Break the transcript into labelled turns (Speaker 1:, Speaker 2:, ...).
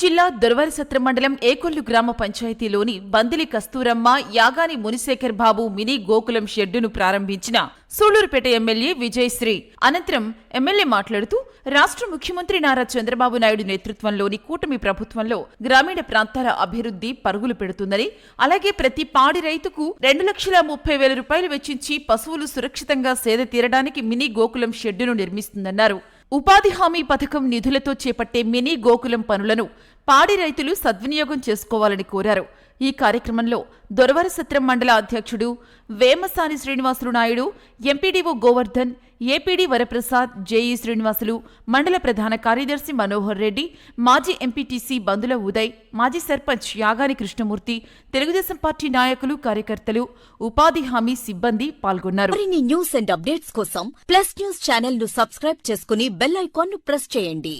Speaker 1: జిల్లా దొరవారిసత్రం మండలం ఏకొల్లు గ్రామ పంచాయతీలోని బందిలి కస్తూరమ్మ యాగాని మునిశేఖర్ బాబు మినీ గోకులం షెడ్డును ప్రారంభించిన సూళ్ళూరుపేట ఎమ్మెల్యే విజయశ్రీ. అనంతరం ఎమ్మెల్యే మాట్లాడుతూ రాష్ట్ర ముఖ్యమంత్రి నారా చంద్రబాబు నాయుడు నేతృత్వంలోని కూటమి ప్రభుత్వంలో గ్రామీణ ప్రాంతాల అభివృద్ధి పరుగులు పెడుతుందని అలాగే ప్రతి పాడి రైతుకు రెండు లక్షల ముప్పై వేల రూపాయలు వెచ్చించి పశువులు సురక్షితంగా సేద తీరడానికి మినీ గోకులం షెడ్డును నిర్మిస్తుందన్నారు. ఉపాధి హామీ పథకం నిధులతో చేపట్టే మినీ గోకులం పనులను పాడి రైతులు సద్వినియోగం చేసుకోవాలని కోరారు. ఈ కార్యక్రమంలో దొరవరసత్రం మండల అధ్యక్షుడు Vemasani Srinivasulu Naidu MPDO Govardhan APD Varaprasad JE Srinivasulu మండల ప్రధాన కార్యదర్శి మనోహర్ రెడ్డి మాజీ ఎంపీటీసీ బంధుల ఉదయ్ మాజీ సర్పంచ్ యాగాని కృష్ణమూర్తి తెలుగుదేశం పార్టీ నాయకులు కార్యకర్తలు ఉపాధి హామీ సిబ్బంది పాల్గొన్నారు.
Speaker 2: మరిన్ని న్యూస్ అండ్ అప్డేట్స్ కోసం ప్లస్ న్యూస్ ఛానల్ను సబ్స్క్రైబ్ చేసుకుని బెల్ ఐకాన్ను ప్రెస్ చేయండి.